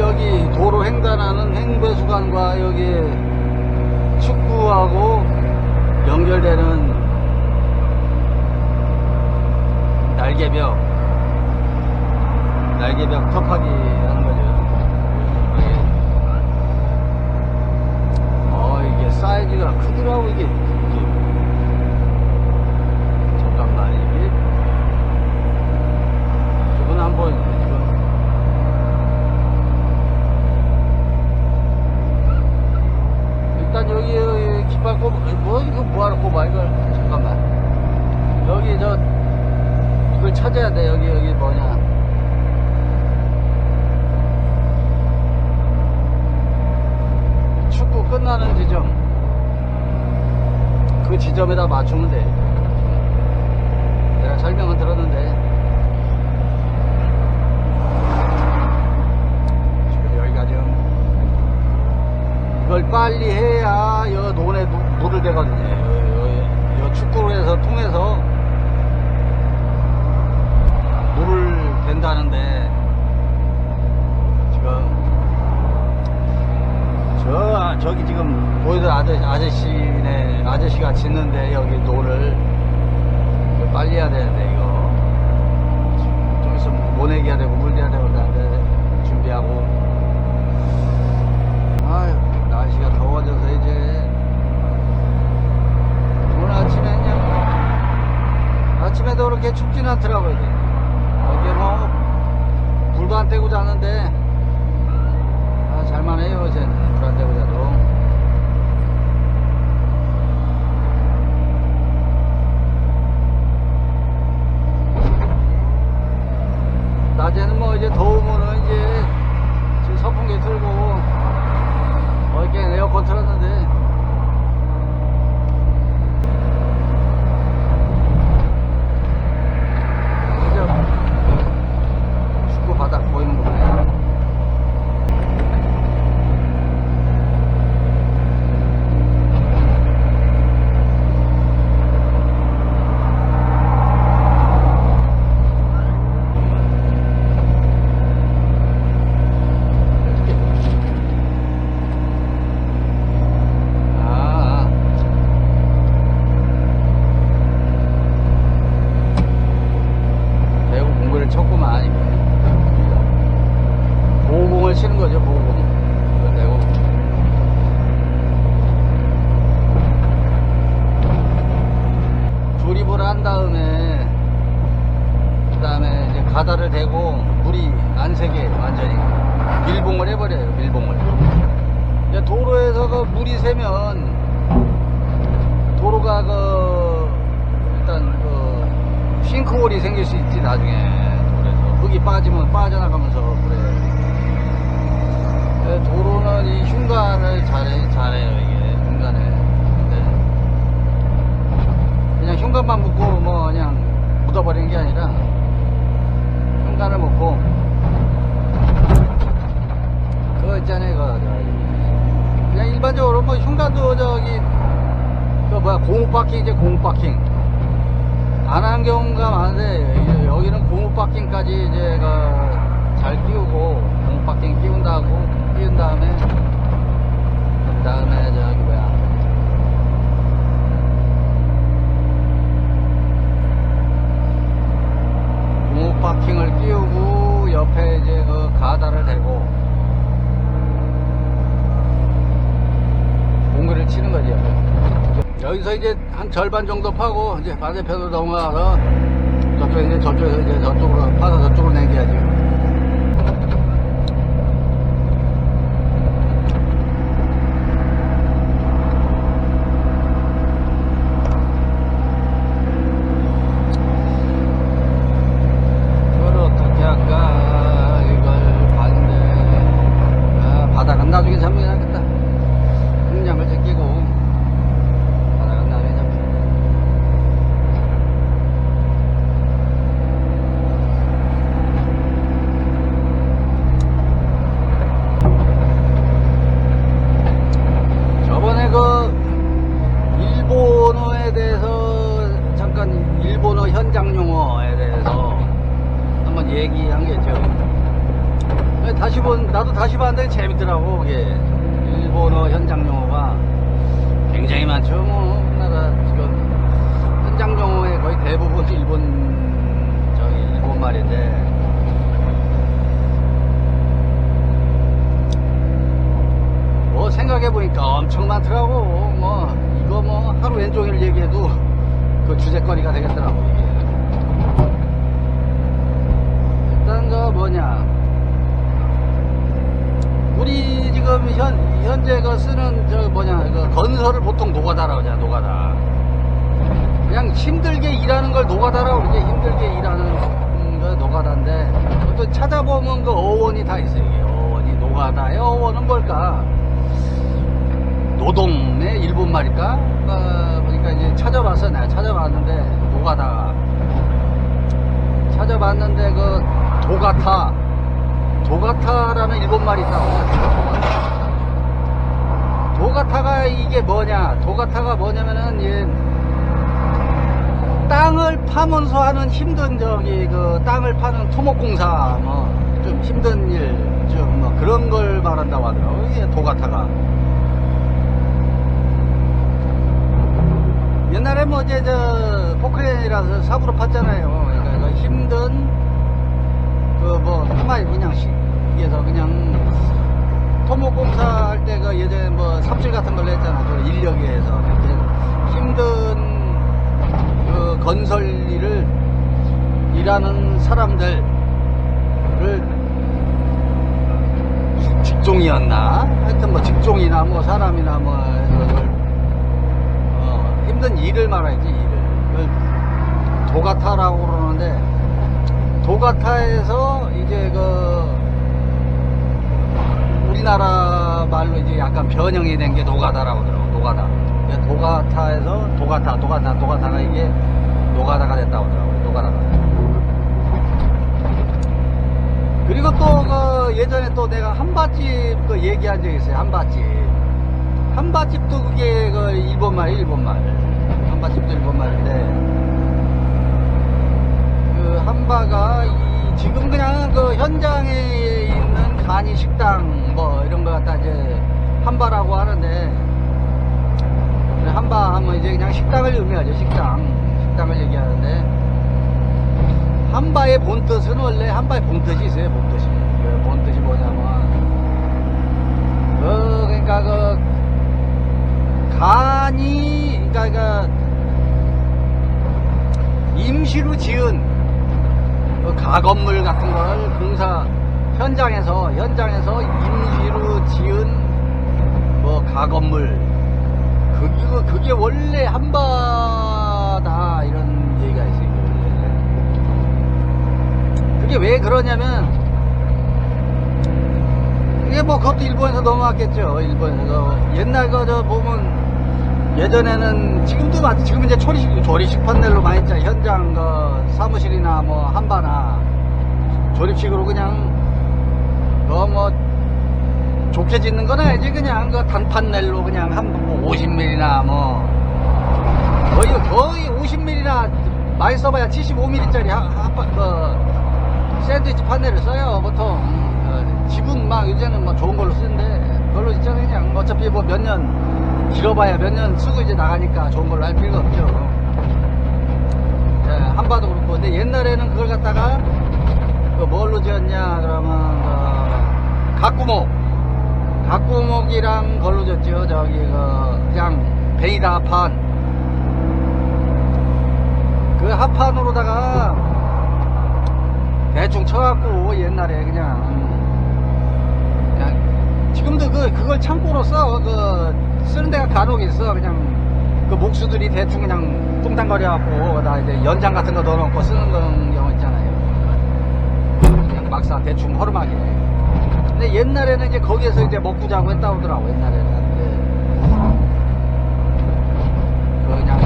여기 도로 횡단하는 횡배수관과 여기 축구하고 연결되는 날개벽 날개벽 턱하기 하는 거죠. 이게. 어 이게 사이즈가 크더라고 이게. 이게. 잠깐만 이게. 이건 한번 이거. 일단 여기, 여기 깃발 꼽아 뭐 이거 뭐하러 꼽아 이걸 잠깐만 여기 저 이걸 찾아야 돼 여기 여기 뭐냐 끝나는 지점 그 지점에다 맞추면 돼. 내가 설명은 들었는데. 지금 여기가 지금 이걸 빨리 해야 여 논에 누- 물을 대거든요. 여 축구를 해서 통해서 물을 댄다는데 지금 저 저기 지금 보이던 아저씨 아저씨네 아저씨가 짓는데 여기 이거 빨리 해야 되는데 이거 좀 있으면 모내기 해야 되고 물 대야 되고 그다음에 준비하고 아유, 날씨가 더워져서 이제 오늘 아침에 그냥 아침에도 그렇게 춥진 않더라고요. 이제. 여기 뭐 불도 안 떼고 자는데 아, 잘만 해요 요새 불안 떼고 자도. 낮에는 뭐 이제 더우면은 이제 지금 선풍기 틀고 어저께 에어컨 틀었는데 그죠? 축구 바닥 보이는구나 아, 배구 공구를 쳤구만 이게 보호공을 치는 거죠 보호공 이걸 내고 조립을 한 다음에 그 다음에 이제 가다를 대고 물이 안 새게 완전히 밀봉을 해버려요 밀봉을 이제 도로에서 그 물이 새면 도로가 그 일단 그 생길 수 있지 나중에. 도로에서 흙이 빠지면 빠져나가면서 그래. 예, 도로는 이 흉간을 잘해 잘해요 이게. 흉간을 근데 그냥 흉간만 묻고 뭐 그냥 묻어버리는 게 아니라 흉간을 묻고 그거 있잖아요 그거. 그냥 일반적으로 뭐 흉간도 저기 그 뭐야 고무 파킹 이제 고무 파킹 안 한 경우가 많은데 여기는 고무 파킹까지 이제 그잘 끼우고 고무 파킹 끼운 다고 끼운 다음에 그 다음에 저기 뭐야. 고무 파킹을 끼우고 옆에 이제 그 가다를 대고 공구를 치는 거지 여기. 여기서 이제 한 절반 정도 파고 이제 반대편으로 넘어가서 저쪽에 이제 저쪽에서 이제 저쪽으로 파서 저쪽으로 남겨야지. 이걸 어떻게 할까 이걸 봤는데 아, 바닥은 나중에 잡는 게 낫겠다. 흥량을 제끼고 바닥은 나중에 잡혀. 저번에 그 일본어에 대해서 잠깐 일본어 현장 용어에 대해서 한번 얘기한 게 있죠. 다시 본 나도 다시 봤는데 재밌더라고 그게 일본어 현장 용어가 굉장히 많죠 뭐 우리나라 지금 현장 용어의 거의 대부분 일본 저기 일본 말인데 뭐 생각해보니까 엄청 많더라고 뭐 이거 뭐 하루 얘기해도 그 주제거리가 되겠더라고. 이게 일단 그 뭐냐. 우리 지금 현, 현재 그 쓰는 저 뭐냐 그 건설을 보통 노가다라고 하잖아 노가다. 그냥 힘들게 일하는 걸 노가다라고 그러지 힘들게 일하는 음, 거 노가다인데 또 찾아보면 그 어원이 다 있어요 이게. 어원이 노가다의 어원은 뭘까? 노동의 일본 말일까? 어, 보니까 이제 찾아봤어 내가 찾아봤는데 노가다 찾아봤는데 그 도가타. 도가타라는 일본 말이 있다고 도가타가 이게 뭐냐? 도가타가 뭐냐면은 이 땅을 파면서 하는 힘든 저기 그 땅을 파는 토목공사 뭐 좀 힘든 일 좀 뭐 그런 걸 말한다고 하더라고 이게 도가타가 옛날에 뭐 이제 저 포크레인이라서 삽으로 팠잖아요. 그러니까 그 힘든 그뭐 한마디 그냥 시에서 그냥 토목 공사 할 때 그 예전에 뭐 삽질 같은 걸 했잖아. 저 인력에 의해서. 이렇게 힘든 그 건설 일을 일하는 사람들을 직종이었나? 하여튼 뭐 직종이나 뭐 사람이나 뭐 힘든 일을 말하지 일을. 도가타라고 그러는데 도가타에서 이제 그 우리나라 말로 이제 약간 변형이 된게 노가다라고 그러더라고 노가다. 그래서 도가타에서 도가타 도가타 도가타가 이게 노가다가 됐다고 하더라고 노가다가. 그리고 또 그 예전에 또 내가 한밭집 그 얘기한 적이 있어요 한밭집. 한밭집도 그게 그 일본말 일본말 한밭집도 일본말인데 그 한바가 이 지금 그냥 그 현장에 있는 간이 식당 뭐 이런 거 갖다 이제 한바라고 하는데 한바 하면 이제 그냥 식당을 의미하죠 식당. 식당을 얘기하는데 한바의 본뜻은 원래 한바의 본뜻이 있어요 본뜻이. 그 본뜻이 뭐냐면 그 그러니까 그 간이 그러니까 그 임시로 지은 그 가건물 같은 걸 공사 현장에서 현장에서 임시로 지은 뭐 가건물 그게 그게 원래 한바다 이런 얘기가 있어요. 그게 왜 그러냐면 이게 뭐 그것도 일본에서 넘어왔겠죠. 일본에서 옛날 거저 보면 예전에는 지금도 맞 지금 이제 조리식 조리식 판넬로 많이 있잖아 현장 그 사무실이나 뭐 한바나 조립식으로 그냥 그뭐 좋게 짓는 건 아니지 그냥 그 단판넬로 그냥 한뭐 50mm나 뭐 거의 거의 50mm나 많이 써봐야 75mm짜리 그 샌드위치 판넬을 써요 보통. 어, 집은 막 이제는 뭐 좋은 걸로 쓰는데 그걸로 있잖아요 그냥. 어차피 뭐 몇년 길어봐야 몇 년 쓰고 이제 나가니까 좋은 걸로 할 필요가 없죠. 예, 한바도 그렇고. 근데 옛날에는 그걸 갖다가 그 뭘로 지었냐 그러면 그 각구목. 각구목이랑 걸로 졌죠 저기 그 그냥 베이다 합판. 그 합판으로다가 대충 쳐갖고 옛날에 그냥. 그냥 지금도 그 그걸 창고로 써 그 쓰는 데가 간혹 있어. 그냥 그 목수들이 대충 그냥 뚱땅거려갖고 거기다 이제 연장 같은 거 넣어놓고 쓰는 경우 있잖아요. 그냥 막사 대충 허름하게. 근데 옛날에는 이제 거기에서 이제 먹고 자고 했다고 하더라고 옛날에는. 그 그냥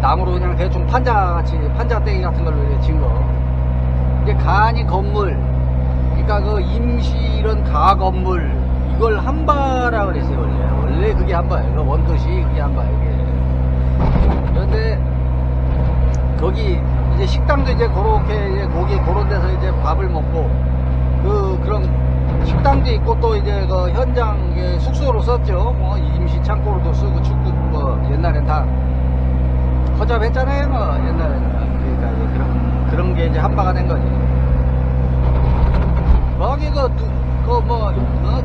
나무로 그냥 대충 판자 같이 판자 떼기 같은 걸로 이렇게 진거. 이제 간이 건물. 그러니까 그 임시 이런 가 건물. 이걸 한바라 그랬어요 원래 원래 그게 한바예요 그 원뜻이 그게 한바예요 이게 그런데 거기 이제 식당도 이제 그렇게 이제 고기 그런 데서 이제 밥을 먹고 그 그런 식당도 있고 또 이제 그 현장 그 숙소로 썼죠. 뭐 임시 창고로도 쓰고 축구 뭐 옛날엔 다 허접했잖아요. 뭐 옛날에는 그러니까 그런 그런 게 이제 한바가 된 거지. 거기 그 그뭐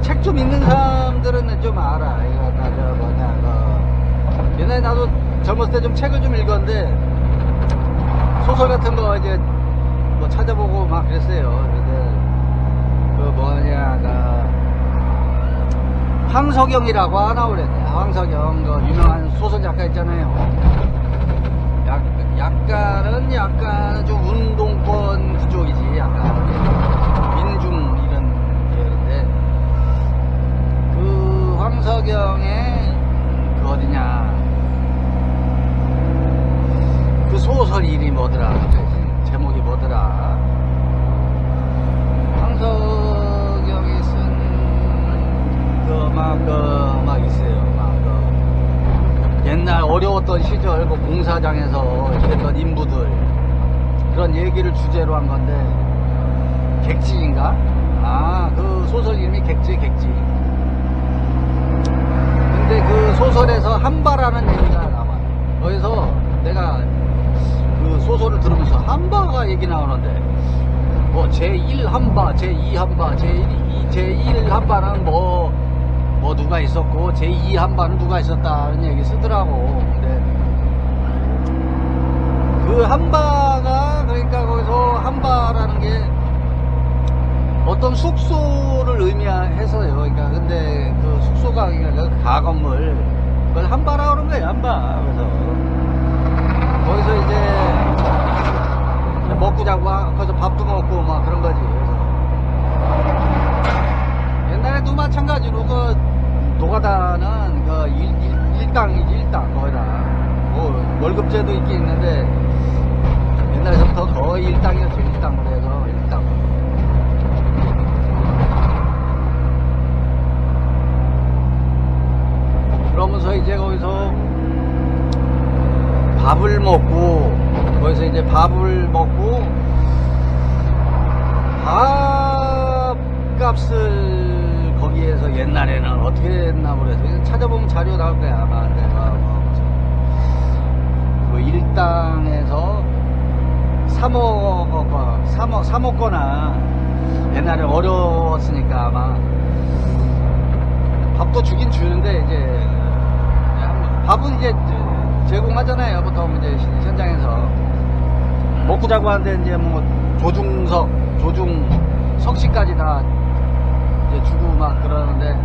책좀 읽는 사람들은 좀 알아. 이거 나저 뭐냐 그 옛날에 나도 젊었을 때 좀 책을 좀 읽었는데 소설 같은 거 이제 뭐 찾아보고 막 그랬어요. 근데 그 뭐냐 그 황석영이라고 하나 그랬네. 황석영 그 유명한 소설 작가 있잖아요. 약, 약간은 약간 좀 운동권 그쪽이지. 약간 민중 이런 계열인데 그 황석영의 그 어디냐. 그 소설 이름이 뭐더라? 제목이 뭐더라? 황석영이 쓴그막 그 막 있어요 막그 옛날 어려웠던 시절 그 공사장에서 일했던 인부들. 그런 얘기를 주제로 한 건데 객지인가? 아 그 소설 이름이 객지 객지 그 소설에서 한바라는 얘기가 나와. 거기서 내가 그 소설을 들으면서 한바가 얘기 나오는데, 뭐 제1 한바, 제2 한바, 제1, 제1 한바는 뭐, 뭐 누가 있었고, 제2 한바는 누가 있었다는 얘기 쓰더라고. 근데 그 한바가, 그러니까 거기서 한바라는 게 어떤 숙소를 의미해서요. 그러니까 근데 그 숙소가 그러니까 그 가건물 그걸 한바라 그런 거예요. 한바. 그래서 거기서 이제 먹고 자고 하- 거기서 밥도 먹고 막 그런 거지. 그래서 옛날에도 마찬가지로 그 노가다는 그 일, 일, 일당이지 일당 거기다 뭐 월급제도 있긴 있는데 옛날에부터 거의 일당이었죠 일당으로 해서 일당. 그러면서 이제 거기서 밥을 먹고 거기서 이제 밥을 먹고 밥값을 거기에서 옛날에는 어떻게 했나 모르겠어 찾아보면 자료 나올 거야 아마. 내가 뭐 무슨 그 일당에서 사 먹어 사 먹, 사 먹거나 옛날에 어려웠으니까 아마 밥도 주긴 주는데 이제 밥은 이제 제공하잖아요. 보통 이제 현장에서. 먹고 자고 하는데 이제 뭐 조중석 조중석식까지 다 이제 주고 막 그러는데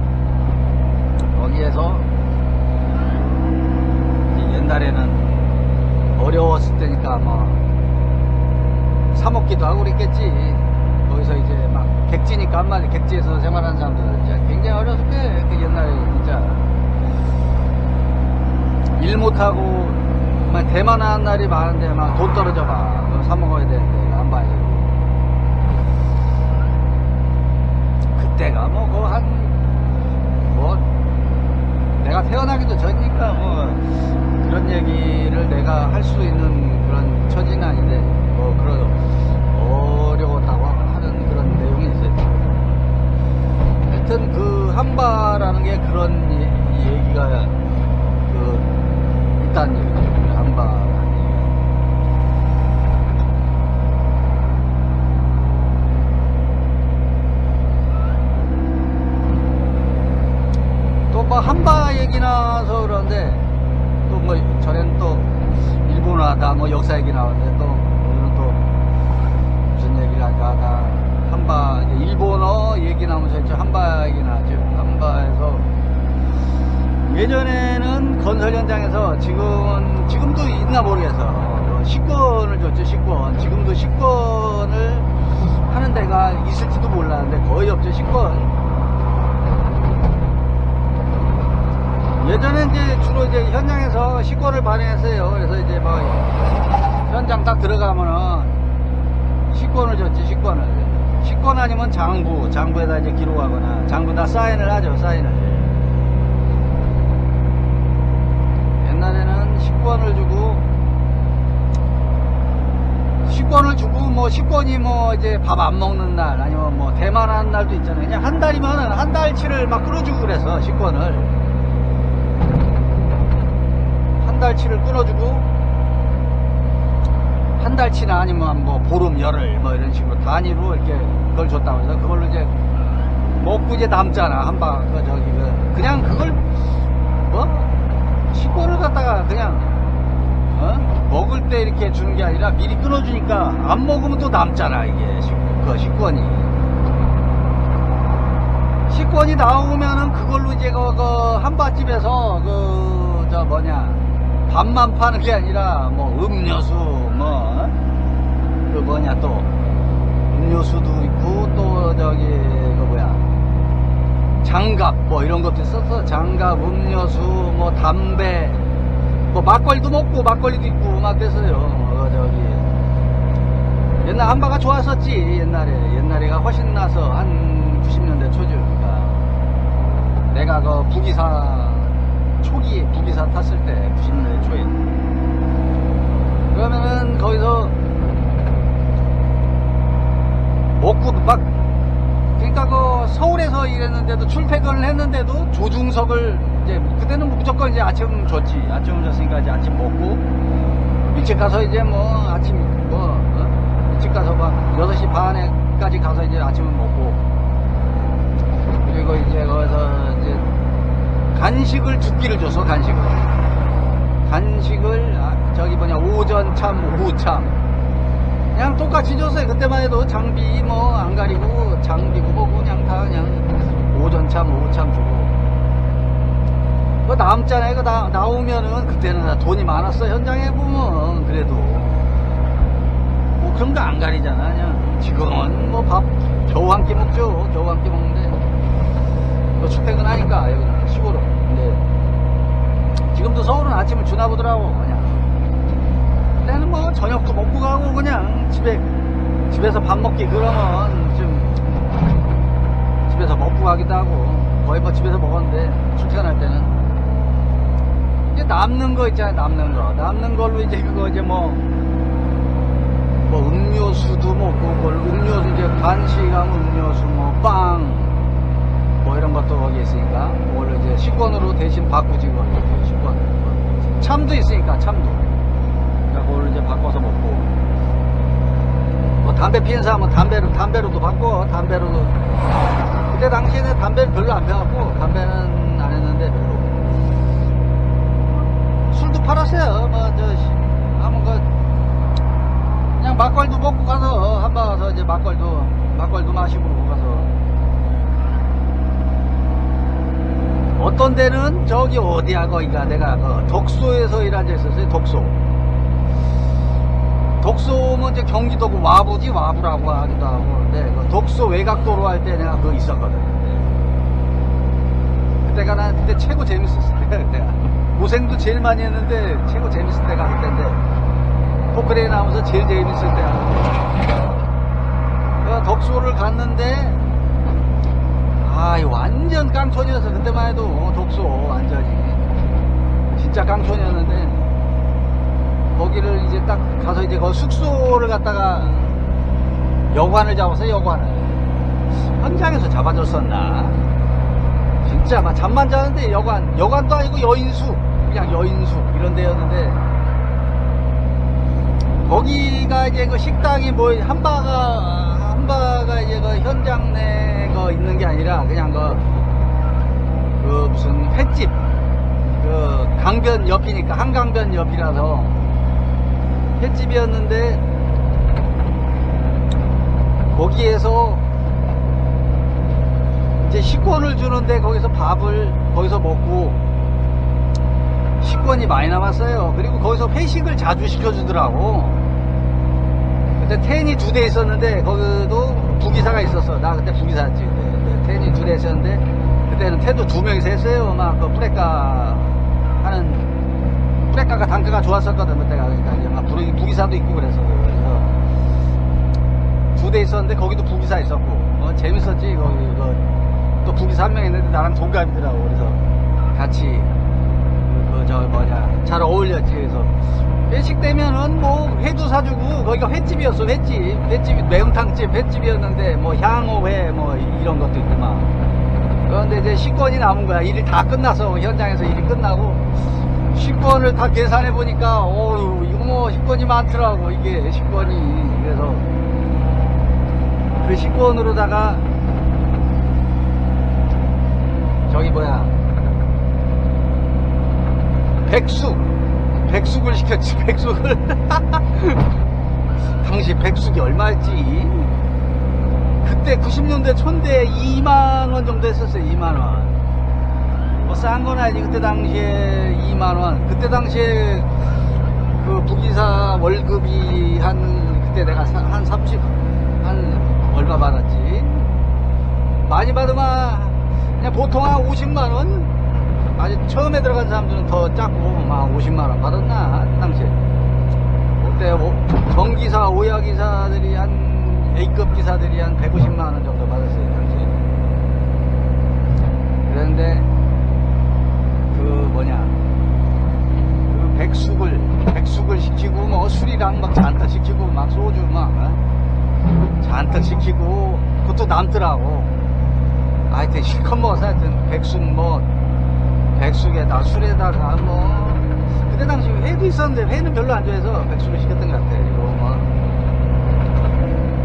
거기에서 옛날에는 어려웠을 때니까 뭐 사 먹기도 하고 그랬겠지. 거기서 이제 막 객지니까 한마디 객지에서 생활하는 사람들 이제 굉장히 어렸을 때 그 옛날에 진짜 일 못하고 막 대만한 날이 많은데 막 돈 떨어져 봐 사 먹어야 되는데 안 봐야지 그때가 뭐 그 한 뭐 내가 태어나기도 전이니까 뭐 그런 얘기를 내가 할 수 있는 그런 처지는 아닌데 뭐 그런 어려웠다고 하는 그런 내용이 있어요. 하여튼 그 한바라는 게 그런 예- 얘기가 그 있다는 얘기죠. 그 한바라는 얘기. 또 뭐 한바 얘기 나서 그러는데 또 뭐 전에는 또 일본어다 뭐 역사 얘기 나오는데 또 오늘은 또 무슨 얘기를 할까 하다 한바 이제 일본어 얘기 나오면서 이제 한바 얘기 나죠 한바에서 예전에는 건설 현장에서 지금 지금도 있나 모르겠어 어, 식권을 줬죠 식권 지금도 식권을 하는 데가 있을지도 몰랐는데 거의 없죠 식권 예전에 이제 주로 이제 현장에서 식권을 발행했어요. 그래서 이제 뭐 현장 딱 들어가면은 식권을 줬지 식권을. 식권 아니면 장부, 장부에다 이제 기록하거나 장부다 사인을 하죠 사인을. 옛날에는 식권을 주고 식권을 주고 뭐 식권이 뭐 이제 밥 안 먹는 날 아니면 뭐 대만하는 날도 있잖아요. 그냥 한 달이면은 한 달치를 막 끌어주고 그래서 식권을 한 달치를 끊어주고 한 달치나 아니면 뭐 보름 열흘 뭐 이런 식으로 단위로 이렇게 그걸 줬다고 해서 그걸로 이제 먹고 이제 남잖아 한바 그 저기 그 그냥 그걸 뭐 식권을 갖다가 그냥 어? 먹을 때 이렇게 주는 게 아니라 미리 끊어주니까 안 먹으면 또 남잖아 이게 식, 그 식권이. 식권이 나오면은 그걸로 이제 그, 그 한밭집에서 그 저 뭐냐 밥만 파는 게 아니라 뭐 음료수 뭐 그 뭐냐 또 음료수도 있고 또 저기 그 뭐야 장갑 뭐 이런 것도 있어서 장갑 음료수 뭐 담배 뭐 막걸리도 먹고 막걸리도 있고 막 그랬어요. 어, 저기 옛날 한바가 좋았었지 옛날에. 옛날에가 훨씬 나서 한 90년대 초주니까 내가 그 부기사 초기 부기사 탔을 때 90년대 초에. 그러면은 거기서 먹고 막 그러니까 그 서울에서 일했는데도 출퇴근을 했는데도 조중석을 이제 그때는 무조건 이제 아침 줬지. 아침 줬으니까 이제 아침 먹고 일찍 가서 이제 뭐 아침 뭐 어? 일찍 가서 막 6시 반에까지 가서 이제 아침을 먹고 그리고 이제 거기서 이제 간식을 두 끼를 줬어 간식을. 간식을 아, 저기 뭐냐 오전 참 오후 참 그냥 똑같이 줬어요 그때만 해도 장비 뭐 안 가리고 장비고 뭐고 그냥 다 그냥 오전 참 오후 참 주고. 그 남잖아요 그 나, 나오면은 그때는 돈이 많았어 현장에 보면 그래도. 뭐 그런 거 안 가리잖아 그냥. 지금은 뭐 밥 겨우 한 끼 먹죠. 겨우 한 끼 먹는데. 뭐 출퇴근하니까 여기는 시골은. 근데 지금도 서울은 아침을 주나 보더라고 뭐 저녁도 먹고 가고 그냥 집에 집에서 밥 먹기 그러면 좀 집에서 먹고 가기도 하고 거의 뭐 집에서 먹었는데 출퇴근할 때는. 이제 남는 거 있잖아요 남는 거. 남는 걸로 이제 그거 이제 뭐뭐 음료수도 먹고 그걸 음료수 이제 간식하면 음료수 뭐빵 뭐 이런 것도 거기 있으니까 그걸로 이제 식권으로 대신 바꾸지 그걸 식권. 참도 있으니까 참도 그걸 이제 바꿔서 먹고. 뭐 담배 피는 사람은 담배로 담배로도 바꿔. 담배로도. 그때 당시에는 담배를 별로 안 피워갖고 담배는 안 했는데 별로. 술도 팔았어요. 뭐저 아무 그 그냥 막걸리도 먹고 가서 한번 가서 이제 막걸리도 막걸리도 마시고 가서. 어떤 데는 저기 어디야 거기가? 내가 그 덕소에서 일한 적 있었어요 덕소 덕소면 이제 경기도고 와부지 와부라고 하기도 하고 근데 그 덕소 외곽도로 할 때 내가 그거 있었거든. 그때가 난 그때 최고 재밌었을 때가 그때가. 고생도 제일 많이 했는데 최고 재밌을 때가 그때인데 포크레인 하면서 제일 재밌을 때가 그 덕소를 갔는데 아, 이 완전 깡촌이었어. 그때만 해도 어, 독소 완전히. 진짜 깡촌이었는데 거기를 이제 딱 가서 이제 그 숙소를 갖다가 여관을 잡아서 여관을 현장에서 잡아줬었나? 진짜 막 잠만 자는데 여관 여관도 아니고 여인수 그냥 여인수 이런 데였는데 거기가 이제 그 식당이 뭐 한바가 한바가 이제 그 현장 내거 있는 게 아니라 그냥 그, 그 무슨 횟집 그 강변 옆이니까 한강변 옆이라서 횟집이었는데 거기에서 이제 식권을 주는데 거기서 밥을 거기서 먹고 식권이 많이 남았어요. 그리고 거기서 회식을 자주 시켜주더라고. 그때 텐이 두 대 있었는데 거기도 부기사가 있었어. 나 그때 부기사였지. 그때. 텐이 두 대 있었는데 그때는 텐도 두 명이서 했어요. 막그 프레카 하는 프레카가 단가가 좋았었거든 부기, 부기사도 있고 그래서 그래서 두 대 있었는데 거기도 부기사 있었고. 어, 재밌었지 거기. 그, 또 부기사 한 명 있는데 나랑 동갑이더라고. 그래서 같이 그저 뭐냐 잘 어울렸지. 그래서 회식 되면은 뭐 회도 사주고 거기가 횟집이었어 횟집. 횟집 매운탕집 횟집이었는데 뭐 향호회 뭐 이런 것도 있고 막. 그런데 이제 식권이 남은 거야. 일이 다 끝나서 현장에서 일이 끝나고 식권을 다 계산해 보니까 어유 이거 뭐 식권이 많더라고 이게 식권이. 그래서 그 식권으로다가 저기 뭐야? 백숙 백숙을 시켰지 백숙을. 당시 백숙이 얼마였지? 그때 90년대 천대 2만원 정도 했었어요 2만원 뭐싼건 아니지. 그때 당시에 2만원. 그때 당시에 그 부기사 월급이 한 그때 내가 사- 한 30, 한 얼마 받았지? 많이 받으면 그냥 보통 한 50만원? 아직 처음에 들어간 사람들은 더 작고 막 50만원 받았나? 그 당시에. 그때 오- 정기사 오야기사들이 한 A급 기사들이 한 150만원 정도 받았어요 당시에. 그런데 그 뭐냐 그 백숙을 백숙을 시키고 뭐 술이랑 막 잔뜩 시키고 막 소주 막 어? 잔뜩 시키고 그것도 남더라고. 하여튼 실컷 먹어서 하여튼 백숙 뭐 백숙에다 술에다가 뭐. 그때 당시 회도 있었는데 회는 별로 안 좋아해서 백숙을 시켰던 것 같아 그리고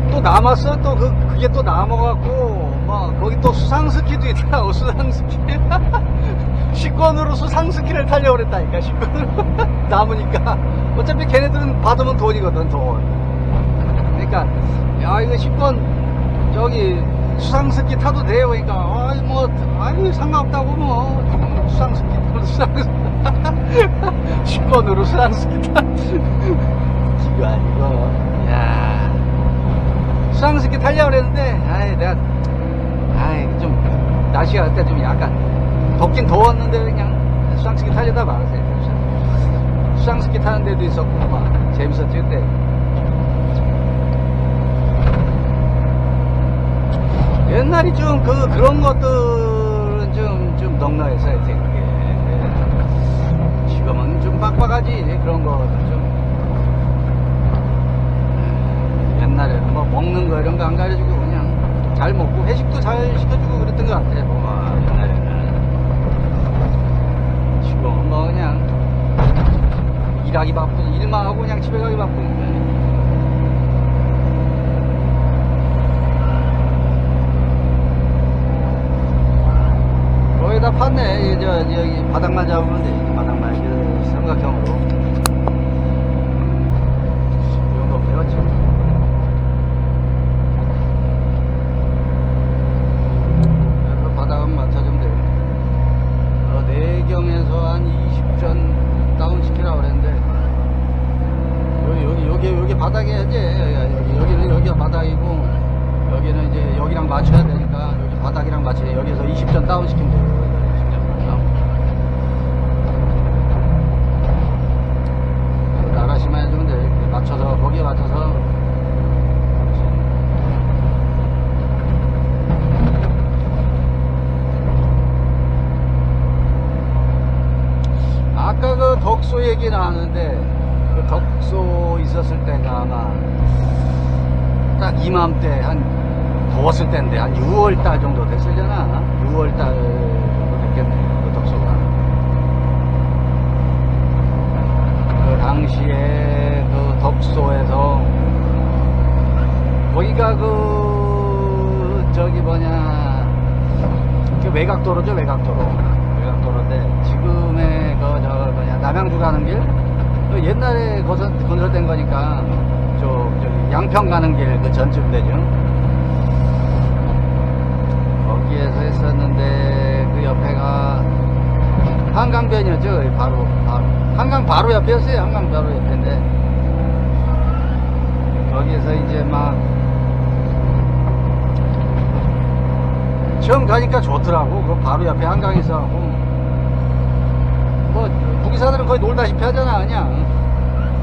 뭐또 남았어 또 그, 그게 또 남아갖고 뭐 거기 또 수상스키도 있더라고 수상스키 식권으로 수상스키를 타려고 그랬다니까 식권으로. 남으니까. 어차피 걔네들은 받으면 돈이거든 돈. 그러니까 야 이거 식권 저기 수상스키 타도 돼요. 그러니까 아이 뭐 아이 상관없다고 뭐. 수상스키 수상스키 식권으로 수상스키 타. 기가 아니고. 야. 수상스키 타려고 그랬는데 아이 내가 아이 좀 날씨가 그때 좀 약간 덥긴 더웠는데 그냥 수상스키 타려다 말았어요. 수상스키 타는 데도 있었고 막 재밌었지 그때. 옛날이 좀 그 그런 것들은 좀좀 넉넉했어요 되게. 지금은 좀 빡빡하지 그런 거는 좀. 옛날에는 뭐 먹는 거 이런 거 안 가려주고 그냥 잘 먹고 회식도 잘 시켜주고 그랬던 것 같아 뭐 옛날에는 지금은 뭐 그냥 일하기 바쁜 일만 하고 그냥 집에 가기 바쁜 거의 다 팠네. 이, 저, 여기 바닥만 잡으면 돼. 이 바닥만 그 삼각형으로. 이 정도 배웠지. 그래서 바닥은 맞춰주면 돼. 어, 내경에서 한 20전 다운시키라고 그랬는데, 여기, 여기, 여기, 여기 바닥에 이제, 여기, 여기는 여기가 바닥이고, 여기는 이제 여기랑 맞춰야 되니까, 여기 바닥이랑 맞춰야 돼. 여기서 20전 다운시키면 돼요. 20전 다운. 나가시만 해주면 돼. 이렇게 맞춰서, 거기에 맞춰서. 아까 그 덕소 얘기 나왔는데, 그 덕소 있었을 때가 아마 딱 이맘때 한 더웠을 때인데 한 6월 달 정도 됐으려나? 6월 달 정도 됐겠네 그 덕소가. 그 당시에 그 덕소에서 거기가 그 저기 뭐냐 그 외곽도로죠 외곽도로 외곽도로인데 지금의 그저 뭐냐 남양주 가는 길? 그 옛날에 건설, 건설된 거니까 저 저기 양평 가는 길 그 전쯤 되죠? 거기에서 했었는데 그 옆에가 한강변이었죠 바로, 바로. 한강 바로 옆이었어요 한강 바로 옆인데. 거기에서 이제 막 처음 가니까 좋더라고 그 바로 옆에 한강이 있어갖고 뭐 부기사들은 거의 놀다시피 하잖아 그냥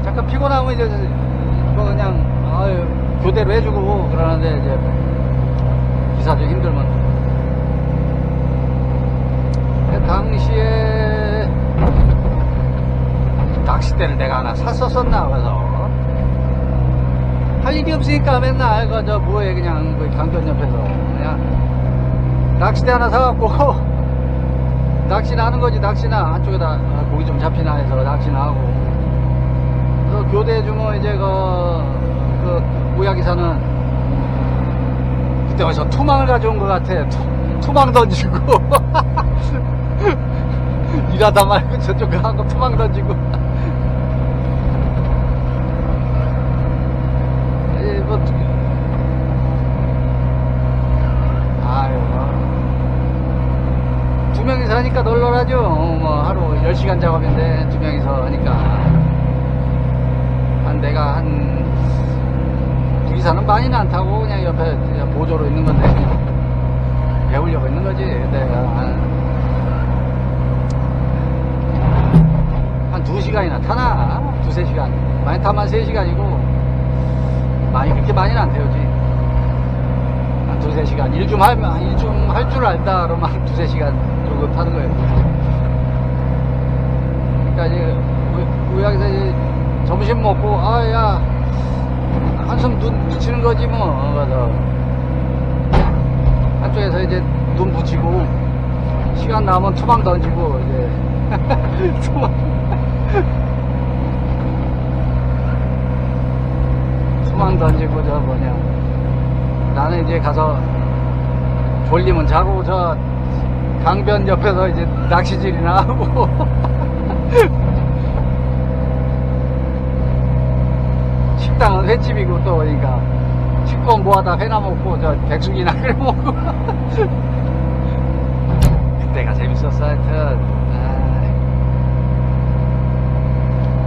잠깐 피곤하면 이제 뭐 그냥 아유 교대로 해주고 그러는데 이제 기사들 힘들면. 그 당시에 딱 낚싯대를 내가 하나 샀었었나 그래서. 할 일이 없으니까 맨날 그저 뭐해 그냥 그 강변 옆에서 그냥 낚싯대 하나 사갖고 낚시나 하는 거지 낚시나. 한쪽에다 아, 고기 좀 잡히나 해서 낚시나 하고. 그래서 교대 주면 이제 그, 그 우야기사는 그때 어디서 투망을 가져온 것 같아. 투, 투망 던지고. 일하다 말고 저쪽 가고 투망 던지고 이 뭐, 두- 아유 뭐. 두 명이서 어, 뭐 하루 10시간 작업인데 두 명이서 하니까. 한 내가 한 부기사는 많이는 안 타고 그냥 옆에 그냥 보조로 있는 건데. 배우려고 있는 거지. 내가 한, 한 2시간이나 타나? 두세 시간. 많이 타면 3시간이고. 많이 그렇게 많이는 안 태우지? 한 두세 시간. 일 좀 하면 일 좀 할 줄 알다 그러면 한 두세 시간 정도 타는 거예요 그러니까 이제 우- 우약에서 이제 점심 먹고 아야 한숨 눈 붙이는 거지 뭐. 그래서 한쪽에서 이제 눈 붙이고 시간 나면 투방 던지고 이제. 투방 투방 던지고 저 뭐냐. 나는 이제 가서 졸리면 자고 저 강변 옆에서 이제 낚시질이나 하고 식당은 횟집이고 또 그러니까 식구 모아다 회나 먹고 저 백숙이나 끓여 먹고. 그때가 재밌었어 하여튼. 아이.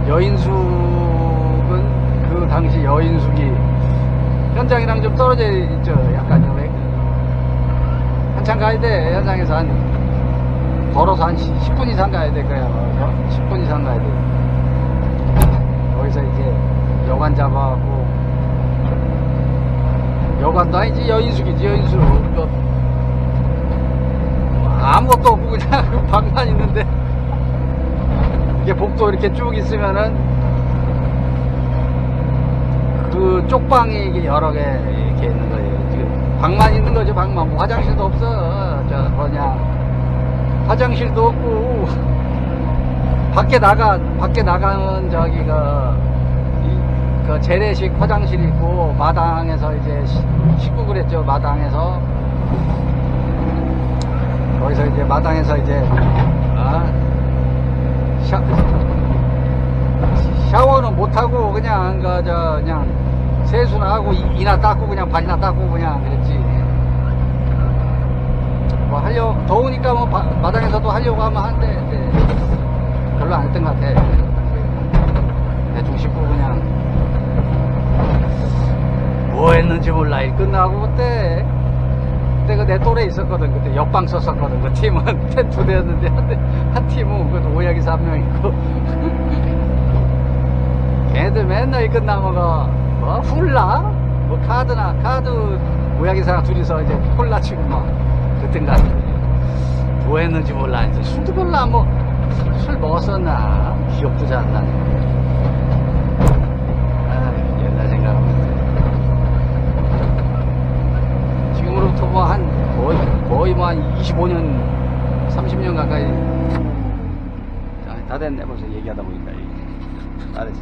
여인숙은 그 당시 여인숙이 현장이랑 좀 떨어져 있죠 약간 좀 왜- 한참 가야 돼 현장에서 한 걸어서 한 10분 이상 가야 될 거야 10분 이상 가야 돼 거기서 이제 여관 잡아갖고 여관도 아니지 여인숙이지 여인숙. 그 아무것도 없고 그냥 그 방만 있는데. 이게 복도 이렇게 쭉 있으면은 그 쪽방이 이게 여러 개 이렇게 있는 거예요. 지금 방만 있는 거죠 방만. 뭐 화장실도 없어 저 뭐냐. 화장실도 없고 밖에 나가 밖에 나가면 저기가 이- 그 재래식 화장실이 있고 마당에서 이제 시- 식구 그랬죠 마당에서 거기서 이제 마당에서 이제 아, 샤, 샤워는 못 하고 그냥 그저 그냥 세수나 하고 이- 이나 닦고 그냥 발이나 닦고 그냥 그랬지. 뭐 하려 더우니까 뭐 바- 마당에서도 하려고 하면 한데 이제 별로 안 했던 것 같아. 대충 씻고 그냥. 뭐 했는지 몰라. 일 끝나고 그때 그때 그 내 또래 있었거든. 그때 옆방 썼었거든. 그 팀은. 텐두 대였는데 한, 팀은 그 오야기사 한명 있고. 걔들 맨날 일 끝나면 그뭐? 훌라? 뭐 카드나 카드 오야기사랑 둘이서 이제 콜라 치고 막 그땐 같은데. 뭐 했는지 몰라. 이제 술도 별로 안 먹, 술 먹었었나? 기억도 잘 안 나네 아 옛날 생각하면 지금으로부터 뭐 한 거의 거의 뭐 한 25년 30년 가까이. 자, 다 됐네. 벌써 얘기하다 보니까 다 됐어